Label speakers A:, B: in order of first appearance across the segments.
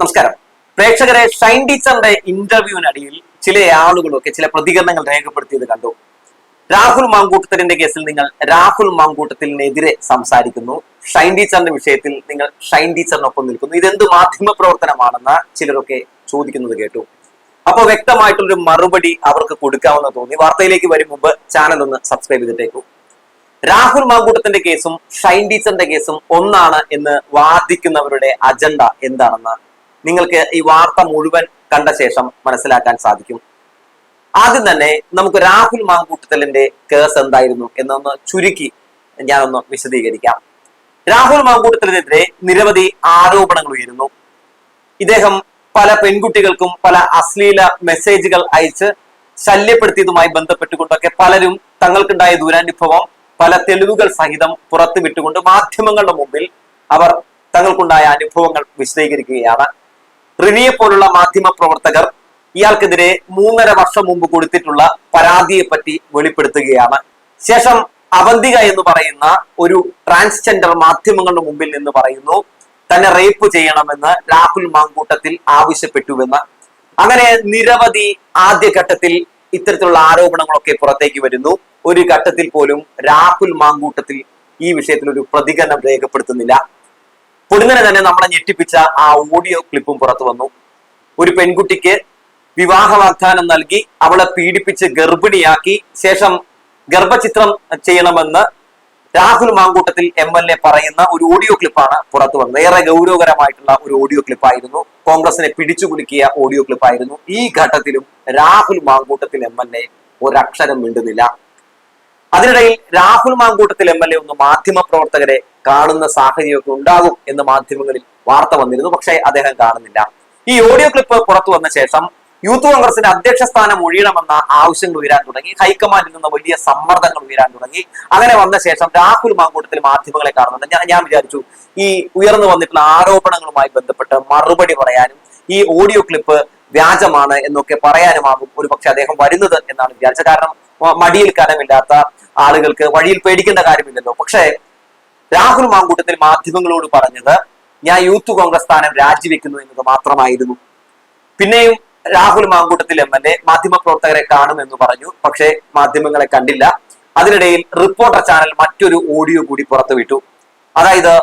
A: നമസ്കാരം. പ്രേക്ഷകരെ ഷൈൻ ടീച്ചറിന്റെ ഇന്റർവ്യൂവിനടിയിൽ ചില ആളുകളൊക്കെ ചില പ്രതികരണങ്ങൾ രേഖപ്പെടുത്തിയത് കണ്ടു. രാഹുൽ മാങ്കൂട്ടത്തിന്റെ കേസിൽ നിങ്ങൾ രാഹുൽ മാങ്കൂട്ടത്തിനെതിരെ സംസാരിക്കുന്നു. ഷൈൻ ടീച്ചറിന്റെ വിഷയത്തിൽ നിങ്ങൾ ഷൈൻ ടീച്ചറിനൊപ്പം നിൽക്കുന്നു. ഇതെന്ത് മാധ്യമ പ്രവർത്തനമാണെന്ന് ചിലരൊക്കെ ചോദിക്കുന്നത് കേട്ടു. അപ്പോൾ വ്യക്തമായിട്ടുള്ളൊരു മറുപടി അവർക്ക് കൊടുക്കാമെന്ന് തോന്നി. വാർത്തയിലേക്ക് വരും മുമ്പ് ചാനൽ ഒന്ന് സബ്സ്ക്രൈബ് ചെയ്തിട്ടേക്കൂ. രാഹുൽ മാങ്കൂട്ടത്തിന്റെ കേസും ഷൈൻ ടീച്ചറിന്റെ കേസും ഒന്നാണ് എന്ന് വാദിക്കുന്നവരുടെ അജണ്ട എന്താണെന്ന് നിങ്ങൾക്ക് ഈ വാർത്ത മുഴുവൻ കണ്ട ശേഷം മനസ്സിലാക്കാൻ സാധിക്കും. ആദ്യം തന്നെ നമുക്ക് രാഹുൽ മാങ്കൂട്ടത്തലിന്റെ കേസ് എന്തായിരുന്നു എന്നൊന്ന് ചുരുക്കി ഞാനൊന്ന് വിശദീകരിക്കാം. രാഹുൽ മാങ്കൂട്ടത്തിനെതിരെ നിരവധി ആരോപണങ്ങൾ ഉയരുന്നു. ഇദ്ദേഹം പല പെൺകുട്ടികൾക്കും പല അശ്ലീല മെസ്സേജുകൾ അയച്ച് ശല്യപ്പെടുത്തിയതുമായി ബന്ധപ്പെട്ടുകൊണ്ടൊക്കെ പലരും തങ്ങൾക്കുണ്ടായ ദുരനുഭവം പല തെളിവുകൾ സഹിതം പുറത്തുവിട്ടുകൊണ്ട് മാധ്യമങ്ങളുടെ മുമ്പിൽ അവർ തങ്ങൾക്കുണ്ടായ അനുഭവങ്ങൾ വിശദീകരിക്കുകയാണ്. റിനിയെ പോലുള്ള മാധ്യമ പ്രവർത്തകർ ഇയാൾക്കെതിരെ മൂന്നര വർഷം മുമ്പ് കൊടുത്തിട്ടുള്ള പരാതിയെ പറ്റി വെളിപ്പെടുത്തുകയാണ്. ശേഷം അവന്തിക എന്ന് പറയുന്ന ഒരു ട്രാൻസ്ജെൻഡർ മാധ്യമങ്ങളുടെ മുമ്പിൽ നിന്ന് പറയുന്നു തന്നെ റേപ്പ് ചെയ്യണമെന്ന് രാഹുൽ മാങ്കൂട്ടത്തിൽ ആവശ്യപ്പെട്ടുവെന്ന്. അങ്ങനെ നിരവധി ആദ്യഘട്ടത്തിൽ ഇത്തരത്തിലുള്ള ആരോപണങ്ങളൊക്കെ പുറത്തേക്ക് വരുന്നു. ഒരു ഘട്ടത്തിൽ പോലും രാഹുൽ മാങ്കൂട്ടത്തിൽ ഈ വിഷയത്തിൽ ഒരു പ്രതികരണം രേഖപ്പെടുത്തുന്നില്ല. പൊടുന്നനെ തന്നെ നമ്മളെ ഞെട്ടിപ്പിച്ച ആ ഓഡിയോ ക്ലിപ്പും പുറത്തു വന്നു. ഒരു പെൺകുട്ടിക്ക് വിവാഹ വാഗ്ദാനം നൽകി അവളെ പീഡിപ്പിച്ച് ഗർഭിണിയാക്കി. ശേഷം ഗർഭചിത്രം ചെയ്യണമെന്ന് Rahul Mamkootathil M L A പറയുന്ന ഒരു ഓഡിയോ ക്ലിപ്പാണ് പുറത്തു വന്നത്. ഏറെ ഗൗരവകരമായിട്ടുള്ള ഒരു ഓഡിയോ ക്ലിപ്പായിരുന്നു കോൺഗ്രസിനെ പിടിച്ചു കുലുക്കിയ ഓഡിയോ ക്ലിപ്പായിരുന്നു ഈ ഘട്ടത്തിലും Rahul Mamkootathil M L A ഒരക്ഷരം മിണ്ടുന്നില്ല. അതിനിടയിൽ Rahul Mamkootathil M L A ഒന്ന് മാധ്യമ പ്രവർത്തകരെ കാണുന്ന സാഹചര്യമൊക്കെ ഉണ്ടാകും എന്ന് മാധ്യമങ്ങളിൽ വാർത്ത വന്നിരുന്നു. പക്ഷേ അദ്ദേഹം കാണുന്നില്ല. ഈ ഓഡിയോ ക്ലിപ്പ് പുറത്തു വന്ന ശേഷം യൂത്ത് കോൺഗ്രസിന്റെ അധ്യക്ഷ സ്ഥാനം ഒഴിയണമെന്ന ആവശ്യങ്ങൾ ഉയരാൻ തുടങ്ങി. ഹൈക്കമാൻഡിൽ നിന്ന് വലിയ സമ്മർദ്ദങ്ങൾ ഉയരാൻ തുടങ്ങി. അങ്ങനെ വന്ന ശേഷം രാഹുൽ മാങ്കൂട്ടത്തിൽ മാധ്യമങ്ങളെ കാണുന്നുണ്ട്. ഞാൻ ഞാൻ വിചാരിച്ചു ഈ ഉയർന്നു വന്നിട്ടുള്ള ആരോപണങ്ങളുമായി ബന്ധപ്പെട്ട് മറുപടി പറയാനും ഈ ഓഡിയോ ക്ലിപ്പ് വ്യാജമാണ് എന്നൊക്കെ പറയാനുമാകും ഒരു പക്ഷെ അദ്ദേഹം വരുന്നത് എന്നാണ് വിചാരിച്ചത് കാരണം മടിയിൽ കനമില്ലാത്ത ആളുകൾക്ക് വഴിയിൽ പേടിക്കേണ്ട കാര്യമില്ലല്ലോ. പക്ഷേ രാഹുൽ മാങ്കൂട്ടത്തിൽ മാധ്യമങ്ങളോട് പറഞ്ഞത് ഞാൻ യൂത്ത് കോൺഗ്രസ് സ്ഥാനം രാജിവെക്കുന്നു എന്നത് മാത്രമായിരുന്നു. പിന്നെയും Rahul Mamkootathil M L A മാധ്യമപ്രവർത്തകരെ കാണുമെന്ന് പറഞ്ഞു. പക്ഷേ മാധ്യമങ്ങളെ കണ്ടില്ല. അതിനിടയിൽ റിപ്പോർട്ടർ ചാനൽ മറ്റൊരു ഓഡിയോ കൂടി പുറത്തുവിട്ടു. അതായത്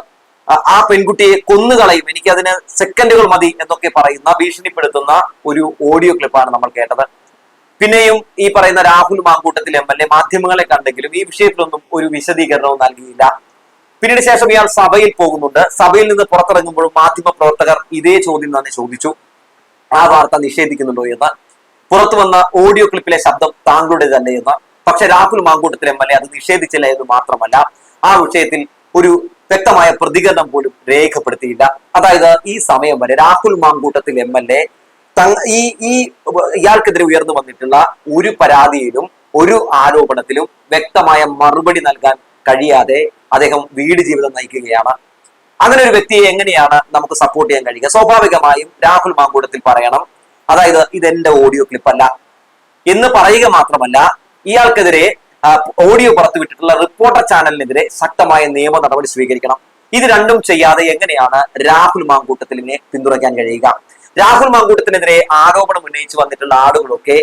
A: ആ പെൺകുട്ടിയെ കൊന്നുകളയും. എനിക്ക് അതിന് സെക്കൻഡുകൾ മതി എന്നൊക്കെ പറയുന്ന ഭീഷണിപ്പെടുത്തുന്ന ഒരു ഓഡിയോ ക്ലിപ്പാണ് നമ്മൾ കേട്ടത്. പിന്നെയും ഈ പറയുന്ന Rahul Mamkootathil M L A മാധ്യമങ്ങളെ കണ്ടെങ്കിലും ഈ വിഷയത്തിലൊന്നും ഒരു വിശദീകരണവും നൽകിയില്ല. പിന്നീട് ശേഷം ഇയാൾ സഭയിൽ പോകുന്നുണ്ട്. സഭയിൽ നിന്ന് പുറത്തിറങ്ങുമ്പോഴും മാധ്യമ പ്രവർത്തകർ ഇതേ ചോദ്യം തന്നെ ചോദിച്ചു. ആ വാർത്ത നിഷേധിക്കുന്നുണ്ടോ എന്ന്. പുറത്തു വന്ന ഓഡിയോ ക്ലിപ്പിലെ ശബ്ദം താങ്കളുടെ തന്നെ എന്ന്. പക്ഷെ Rahul Mamkootathil M L A അത് നിഷേധിച്ചില്ല എന്ന് മാത്രമല്ല. ആ വിഷയത്തിൽ ഒരു വ്യക്തമായ പ്രതികരണം പോലും രേഖപ്പെടുത്തിയില്ല. അതായത് ഈ സമയം വരെ Rahul Mamkootathil M L A ഈ ഈ ഇയാൾക്കെതിരെ ഉയർന്നു വന്നിട്ടുള്ള ഒരു പരാതിയിലും ഒരു ആരോപണത്തിലും വ്യക്തമായ മറുപടി നൽകാൻ കഴിയാതെ അദ്ദേഹം വീട് ജീവിതം നയിക്കുകയാണ്. അങ്ങനെ ഒരു വ്യക്തിയെ എങ്ങനെയാണ് നമുക്ക് സപ്പോർട്ട് ചെയ്യാൻ കഴിയുക? സ്വാഭാവികമായും രാഹുൽ മാങ്കൂടത്തിൽ പറയണം. അതായത് ഇതെന്റെ ഓഡിയോ ക്ലിപ്പല്ല എന്ന് പറയുക മാത്രമല്ല ഇയാൾക്കെതിരെ ഓഡിയോ പുറത്തുവിട്ടിട്ടുള്ള റിപ്പോർട്ടർ ചാനലിനെതിരെ ശക്തമായ നിയമ നടപടി സ്വീകരിക്കണം. ഇത് രണ്ടും ചെയ്യാതെ എങ്ങനെയാണ് രാഹുൽ മാങ്കൂട്ടത്തിലിനെ പിന്തുണയ്ക്കാൻ കഴിയുക? രാഹുൽ മാങ്കൂട്ടത്തിനെതിരെ ആരോപണം ഉന്നയിച്ചു വന്നിട്ടുള്ള ആളുകളൊക്കെ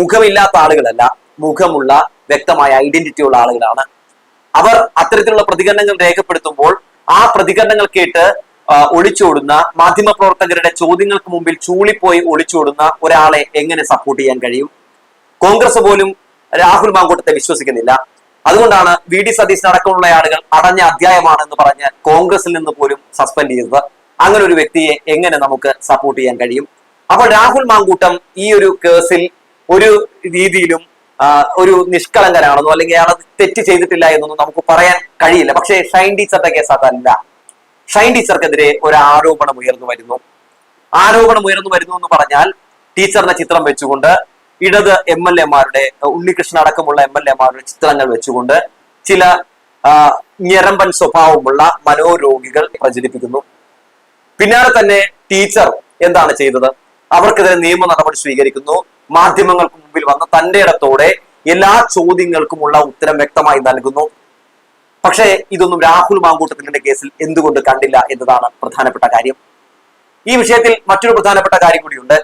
A: മുഖമില്ലാത്ത ആളുകളല്ല മുഖമുള്ള വ്യക്തമായ ഐഡന്റിറ്റി ഉള്ള ആളുകളാണ്. അവർ അത്തരത്തിലുള്ള പ്രതികരണങ്ങൾ രേഖപ്പെടുത്തുമ്പോൾ ആ പ്രതികരണങ്ങൾ കേട്ട് ഒളിച്ചോടുന്ന മാധ്യമപ്രവർത്തകരുടെ ചോദ്യങ്ങൾക്ക് മുമ്പിൽ ചൂളിപ്പോയി ഒളിച്ചോടുന്ന ഒരാളെ എങ്ങനെ സപ്പോർട്ട് ചെയ്യാൻ കഴിയും? കോൺഗ്രസ് പോലും രാഹുൽ മാങ്കൂട്ടത്തെ വിശ്വസിക്കുന്നില്ല. അതുകൊണ്ടാണ് വി ഡി സതീശൻ അടക്കമുള്ള ആളുകൾ അടഞ്ഞ അധ്യായമാണെന്ന് പറഞ്ഞ് കോൺഗ്രസിൽ നിന്ന് പോലും സസ്പെൻഡ് ചെയ്തത്. അങ്ങനെ ഒരു വ്യക്തിയെ എങ്ങനെ നമുക്ക് സപ്പോർട്ട് ചെയ്യാൻ കഴിയും? അപ്പോൾ രാഹുൽ മാങ്കൂട്ടം ഈ ഒരു കേസിൽ ഒരു രീതിയിലും ഒരു നിഷ്കളങ്കനാണെന്നോ അല്ലെങ്കിൽ അയാൾ തെറ്റ് ചെയ്തിട്ടില്ല എന്നൊന്നും നമുക്ക് പറയാൻ കഴിയില്ല. പക്ഷേ ഷൈൻ ടീച്ചറുടെ കേസ് അതല്ല. ഷൈൻ ടീച്ചർക്കെതിരെ ഒരു ആരോപണം ഉയർന്നു വരുന്നു. ആരോപണം ഉയർന്നു വരുന്നു എന്ന് പറഞ്ഞാൽ ടീച്ചറിന്റെ ചിത്രം വെച്ചുകൊണ്ട് ഇടത് എം എൽ എമാരുടെ ഉണ്ണികൃഷ്ണൻ അടക്കമുള്ള എം എൽ എമാരുടെ ചിത്രങ്ങൾ വെച്ചുകൊണ്ട് ചില ഞരമ്പൻ സ്വഭാവമുള്ള മനോരോഗികൾ പ്രചരിപ്പിക്കുന്നു. പിന്നാലെ തന്നെ ടീച്ചർ എന്താണ് ചെയ്തത്? അവർക്കെതിരെ നിയമ നടപടി സ്വീകരിക്കുന്നു. മാധ്യമങ്ങൾക്ക് മുമ്പിൽ വന്ന് തന്റെ ഇടത്തോടെ എല്ലാ ചോദ്യങ്ങൾക്കുമുള്ള ഉത്തരം വ്യക്തമായി നൽകുന്നു. പക്ഷേ ഇതൊന്നും രാഹുൽ മാങ്കൂട്ടത്തിന്റെ കേസിൽ എന്തുകൊണ്ട് കണ്ടില്ല എന്നതാണ് പ്രധാനപ്പെട്ട കാര്യം. ഈ വിഷയത്തിൽ മറ്റൊരു പ്രധാനപ്പെട്ട കാര്യം കൂടിയുണ്ട്.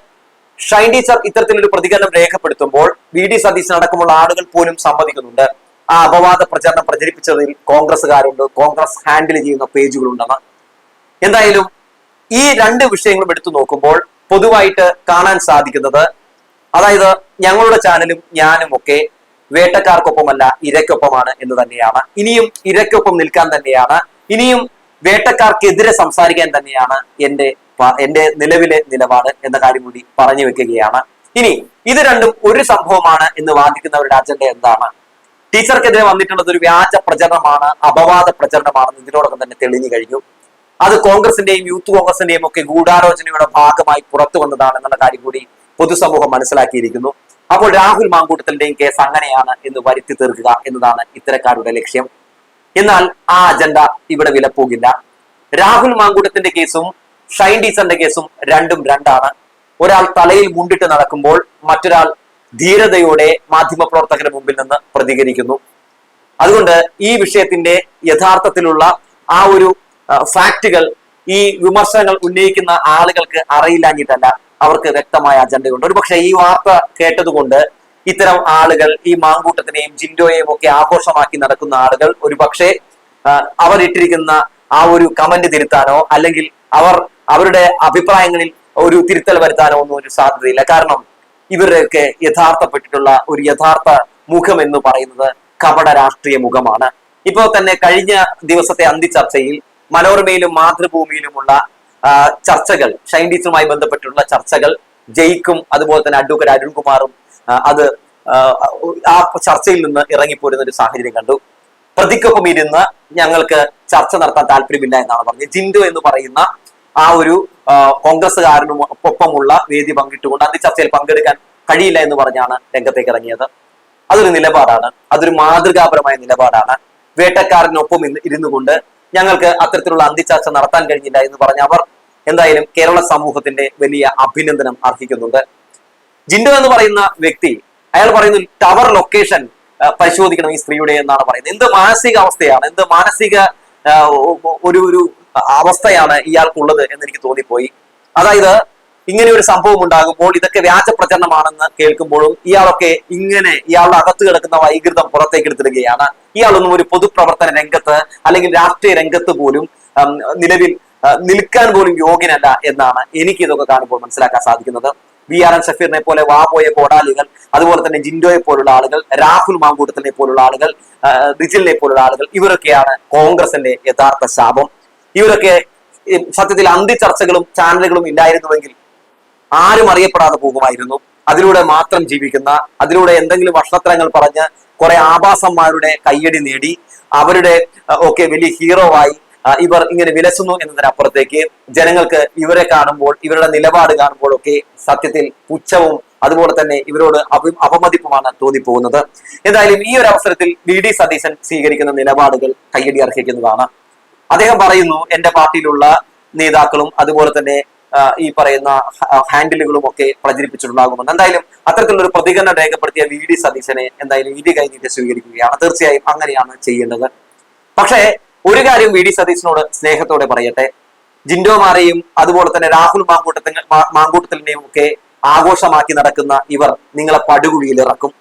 A: ഷൈൻ ടീച്ചർ ഇത്തരത്തിലൊരു പ്രതികരണം രേഖപ്പെടുത്തുമ്പോൾ വി ഡി സതീശൻ അടക്കമുള്ള ആളുകൾ പോലും സമ്മതിക്കുന്നുണ്ട്. ആ അപവാദ പ്രചരണം പ്രചരിപ്പിച്ചതിൽ കോൺഗ്രസ്സുകാരുണ്ട്. കോൺഗ്രസ് ഹാൻഡിൽ ചെയ്യുന്ന പേജുകളുണ്ടെന്ന്. എന്തായാലും ഈ രണ്ട് വിഷയങ്ങളും എടുത്തു നോക്കുമ്പോൾ പൊതുവായിട്ട് കാണാൻ സാധിക്കുന്നത് അതായത് ഞങ്ങളുടെ ചാനലും ഞാനും ഒക്കെ വേട്ടക്കാർക്കൊപ്പമല്ല ഇരക്കൊപ്പമാണ് എന്ന് തന്നെയാണ്. ഇനിയും ഇരക്കൊപ്പം നിൽക്കാൻ തന്നെയാണ്. ഇനിയും വേട്ടക്കാർക്കെതിരെ സംസാരിക്കാൻ തന്നെയാണ് എന്റെ പ- എന്റെ നിലവിലെ നിലപാട് എന്ന കാര്യം കൂടി പറഞ്ഞു വെക്കുകയാണ്. ഇനി ഇത് രണ്ടും ഒരു സംഭവമാണ് എന്ന് വാദിക്കുന്നവരുടെ അജണ്ട എന്താണ്? ടീച്ചർക്കെതിരെ വന്നിട്ടുള്ളത് ഒരു വ്യാജ പ്രചരണമാണ് അപവാദ പ്രചരണമാണെന്ന് ഇതിനോടൊപ്പം തന്നെ തെളിഞ്ഞു കഴിഞ്ഞു. അത് കോൺഗ്രസിന്റെയും യൂത്ത് കോൺഗ്രസിന്റെയും ഒക്കെ ഗൂഢാലോചനയുടെ ഭാഗമായി പുറത്തു വന്നതാണ് എന്നുള്ള കാര്യം കൂടി പൊതുസമൂഹം മനസ്സിലാക്കിയിരിക്കുന്നു. അപ്പോൾ രാഹുൽ മാങ്കൂട്ടത്തിന്റെയും കേസ് അങ്ങനെയാണ് എന്ന് വരുത്തി തീർക്കുക എന്നതാണ് ഇത്തരക്കാരുടെ ലക്ഷ്യം. എന്നാൽ ആ അജണ്ട ഇവിടെ വിലപ്പോകില്ല. രാഹുൽ മാങ്കൂട്ടത്തിന്റെ കേസും ഷൈൻ ടീച്ചറിന്റെ കേസും രണ്ടും രണ്ടാണ്. ഒരാൾ തലയിൽ മുണ്ടിട്ട് നടക്കുമ്പോൾ മറ്റൊരാൾ ധീരതയോടെ മാധ്യമപ്രവർത്തകരുടെ മുമ്പിൽ നിന്ന് പ്രതികരിക്കുന്നു. അതുകൊണ്ട് ഈ വിഷയത്തിന്റെ യഥാർത്ഥത്തിലുള്ള ആ ഒരു ഫാക്റ്റുകൾ ഈ വിമർശനങ്ങൾ ഉന്നയിക്കുന്ന ആളുകൾക്ക് അറിയില്ലാഞ്ഞിട്ടല്ല അവർക്ക് വ്യക്തമായ അജണ്ടയുണ്ട്. ഒരുപക്ഷെ ഈ വാർത്ത കേട്ടതുകൊണ്ട് ഇത്തരം ആളുകൾ ഈ മാങ്കൂട്ടത്തിനെയും ജിൻഡോയെയും ഒക്കെ ആഘോഷമാക്കി നടക്കുന്ന ആളുകൾ ഒരുപക്ഷെ അവരിട്ടിരിക്കുന്ന ആ ഒരു കമന്റ് തിരുത്താനോ അല്ലെങ്കിൽ അവർ അവരുടെ അഭിപ്രായങ്ങളിൽ ഒരു തിരുത്തൽ വരുത്താനോ ഒന്നും ഒരു സാധ്യതയില്ല. കാരണം ഇവരുടെയൊക്കെ യഥാർത്ഥപ്പെട്ടിട്ടുള്ള ഒരു യഥാർത്ഥ മുഖം എന്ന് പറയുന്നത് കപട രാഷ്ട്രീയ മുഖമാണ്. ഇപ്പോൾ തന്നെ കഴിഞ്ഞ ദിവസത്തെ അന്തിച്ചർച്ചയിൽ മനോരമയിലും മാതൃഭൂമിയിലുമുള്ള ചർച്ചകൾ ഷൈൻ ടീച്ചറുമായി ബന്ധപ്പെട്ടുള്ള ചർച്ചകൾ ജയിക്കും അതുപോലെ തന്നെ അഡ്വക്കേറ്റ് അരുൺകുമാറും അത് ആ, ആ ചർച്ചയിൽ നിന്ന് ഇറങ്ങിപ്പോരുന്ന ഒരു സാഹചര്യം കണ്ടു. പ്രതിക്കൊപ്പം ഇരുന്ന് ഞങ്ങൾക്ക് ചർച്ച നടത്താൻ താല്പര്യമില്ല എന്നാണ് പറഞ്ഞത്. ജിൻഡു എന്ന് പറയുന്ന ആ ഒരു കോൺഗ്രസ്സുകാരനും ഒപ്പമുള്ള വേദി പങ്കിട്ടുകൊണ്ട് അന്തിച്ചർച്ചയിൽ പങ്കെടുക്കാൻ കഴിയില്ല എന്ന് പറഞ്ഞാണ് രംഗത്തേക്ക് ഇറങ്ങിയത്. അതൊരു നിലപാടാണ്. അതൊരു മാതൃകാപരമായ നിലപാടാണ്. വേട്ടക്കാരനൊപ്പം ഇരുന്നു കൊണ്ട് ഞങ്ങൾക്ക് അത്തരത്തിലുള്ള അന്തിച്ചർച്ച നടത്താൻ കഴിഞ്ഞില്ല എന്ന് പറഞ്ഞ അവർ എന്തായാലും കേരള സമൂഹത്തിന്റെ വലിയ അഭിനന്ദനം അർഹിക്കുന്നുണ്ട്. ജിൻഡോ എന്ന് പറയുന്ന വ്യക്തി അയാൾ പറയുന്നു ടവർ ലൊക്കേഷൻ പരിശോധിക്കണം ഈ സ്ത്രീയുടെ എന്നാണ് പറയുന്നത്. എന്ത് മാനസിക അവസ്ഥയാണ് എന്ത് മാനസിക ഒരു ഒരു അവസ്ഥയാണ് ഇയാൾക്കുള്ളത് എന്ന് എനിക്ക് തോന്നിപ്പോയി. അതായത് ഇങ്ങനെ ഒരു സംഭവം ഉണ്ടാകുമ്പോൾ ഇതൊക്കെ വ്യാജ പ്രചരണമാണെന്ന് കേൾക്കുമ്പോഴും ഇയാളൊക്കെ ഇങ്ങനെ ഇയാളുടെ അകത്ത് കിടക്കുന്ന വൈകൃതം പുറത്തേക്ക് എടുത്തിടുകയാണ്. ഇയാളൊന്നും ഒരു പൊതുപ്രവർത്തന രംഗത്ത് അല്ലെങ്കിൽ രാഷ്ട്രീയ രംഗത്ത് പോലും നിലവിൽ നിൽക്കാൻ പോലും യോഗ്യനല്ല എന്നാണ് എനിക്ക് ഇതൊക്കെ കാണുമ്പോൾ മനസ്സിലാക്കാൻ സാധിക്കുന്നത്. വി ആർ എൻ ഷഫീറിനെ പോലെ വാപോയ കോടാലികൾ അതുപോലെ തന്നെ ജിൻഡോയെ പോലുള്ള ആളുകൾ രാഹുൽ മാങ്കൂട്ടത്തിനെ പോലുള്ള ആളുകൾ റിജിലിനെ പോലുള്ള ആളുകൾ ഇവരൊക്കെയാണ് കോൺഗ്രസിന്റെ യഥാർത്ഥ ശാപം. ഇവരൊക്കെ സത്യത്തിൽ അന്തി ചർച്ചകളും ചാനലുകളും ഇല്ലായിരുന്നുവെങ്കിൽ ആരും അറിയപ്പെടാതെ പോകുമായിരുന്നു. അതിലൂടെ മാത്രം ജീവിക്കുന്ന അതിലൂടെ എന്തെങ്കിലും വഷളത്തരങ്ങൾ പറഞ്ഞ് കുറെ ആഭാസന്മാരുടെ കയ്യടി നേടി അവരുടെ ഒക്കെ വലിയ ഹീറോ ആയി ഇവർ ഇങ്ങനെ വിലസുന്നു എന്നതിനപ്പുറത്തേക്ക് ജനങ്ങൾക്ക് ഇവരെ കാണുമ്പോൾ ഇവരുടെ നിലപാട് കാണുമ്പോഴൊക്കെ സത്യത്തിൽ പുച്ഛവും അതുപോലെ തന്നെ ഇവരോട് അഭി അപമതിപ്പുമാണ് തോന്നിപ്പോകുന്നത്. എന്തായാലും ഈ ഒരു അവസരത്തിൽ വി. ഡി. സതീശൻ സ്വീകരിക്കുന്ന നിലപാടുകൾ കയ്യടി അർഹിക്കുന്നതാണ്. അദ്ദേഹം പറയുന്നു എന്റെ പാർട്ടിയിലുള്ള നേതാക്കളും അതുപോലെ തന്നെ ഈ പറയുന്ന ഹാൻഡിലുകളും ഒക്കെ പ്രചരിപ്പിച്ചിട്ടുണ്ടാകുമെന്ന്. എന്തായാലും അത്തരത്തിലുള്ള ഒരു പ്രതികരണം രേഖപ്പെടുത്തിയ വി ഡി സതീശനെ എന്തായാലും ഇ ഡി കഴിഞ്ഞിട്ട് സ്വീകരിക്കുകയാണ്. തീർച്ചയായും അങ്ങനെയാണ് ചെയ്യേണ്ടത്. പക്ഷേ ഒരു കാര്യം വി ഡി സതീശനോട് സ്നേഹത്തോടെ പറയട്ടെ. ജിൻഡോമാരെയും അതുപോലെ തന്നെ രാഹുൽ മാങ്കൂട്ടത്തിന് മാങ്കൂട്ടത്തിലിനെയും ഒക്കെ ആഘോഷമാക്കി നടക്കുന്ന ഇവർ നിങ്ങളെ പടുകുഴിയിൽ ഇറക്കും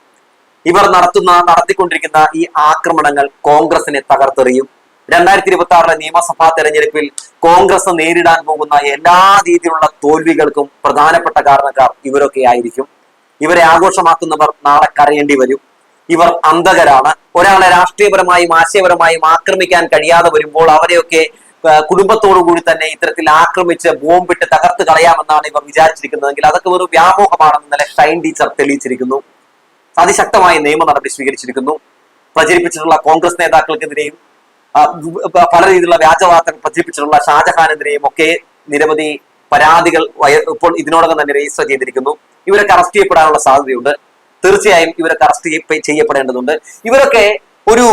A: ഇവർ നടത്തുന്ന നടത്തിക്കൊണ്ടിരിക്കുന്ന ഈ ആക്രമണങ്ങൾ കോൺഗ്രസിനെ തകർത്തെറിയും. രണ്ടായിരത്തി ഇരുപത്തി ആറിലെ നിയമസഭാ തെരഞ്ഞെടുപ്പിൽ കോൺഗ്രസ് നേരിടാൻ പോകുന്ന എല്ലാ രീതിയിലുള്ള തോൽവികൾക്കും പ്രധാനപ്പെട്ട കാരണക്കാർ ഇവരൊക്കെ ആയിരിക്കും. ഇവരെ ആഘോഷമാക്കുന്നവർ നാളെ കരയേണ്ടി വരും. ഇവർ അന്ധകരാണ്. ഒരാളെ രാഷ്ട്രീയപരമായും ആശയപരമായും ആക്രമിക്കാൻ കഴിയാതെ വരുമ്പോൾ അവരെയൊക്കെ കുടുംബത്തോടുകൂടി കുടുംബത്തോടു കൂടി തന്നെ ഇത്തരത്തിൽ ആക്രമിച്ച് ബോംബിട്ട് തകർത്ത് കളയാമെന്നാണ് ഇവർ വിചാരിച്ചിരിക്കുന്നതെങ്കിൽ അതൊക്കെ ഒരു വ്യാമോഹമാണെന്ന് ഇന്നലെ ഷൈൻ ടീച്ചർ തെളിയിച്ചിരിക്കുന്നു. അതിശക്തമായ നിയമ നടപടി സ്വീകരിച്ചിരിക്കുന്നു. പ്രചരിപ്പിച്ചിട്ടുള്ള കോൺഗ്രസ് നേതാക്കൾക്കെതിരെയും പല രീതിയിലുള്ള വ്യാജവാർത്തകൾ പ്രചരിപ്പിച്ചിട്ടുള്ള ഷാജഹാനെതിരെയും ഒക്കെ നിരവധി പരാതികൾ ഇപ്പോൾ ഇതിനോടകം തന്നെ രജിസ്റ്റർ ചെയ്തിരിക്കുന്നു. ഇവരൊക്കെ അറസ്റ്റ് ചെയ്യപ്പെടാനുള്ള സാധ്യതയുണ്ട്. തീർച്ചയായും ഇവരൊക്കെ അറസ്റ്റ് ചെയ്യപ്പെടേണ്ടതുണ്ട്. ഇവരൊക്കെ ഒരു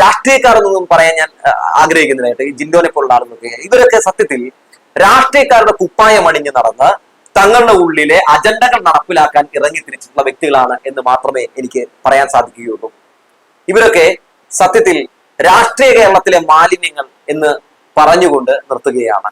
A: രാഷ്ട്രീയക്കാരെന്നൊന്നും പറയാൻ ഞാൻ ആഗ്രഹിക്കുന്നതായിട്ട് ഈ ജിൻഡോനെ പോലുള്ള ആളുകളൊക്കെ ഇവരൊക്കെ സത്യത്തിൽ രാഷ്ട്രീയക്കാരുടെ കുപ്പായം അണിഞ്ഞ് നടന്ന് തങ്ങളുടെ ഉള്ളിലെ അജണ്ടകൾ നടപ്പിലാക്കാൻ ഇറങ്ങി തിരിച്ചിട്ടുള്ള വ്യക്തികളാണ് എന്ന് മാത്രമേ എനിക്ക് പറയാൻ സാധിക്കുകയുള്ളൂ. ഇവരൊക്കെ സത്യത്തിൽ രാഷ്ട്രീയ കേരളത്തിലെ മാലിന്യങ്ങൾ എന്ന് പറഞ്ഞുകൊണ്ട് നിർത്തുകയാണ്.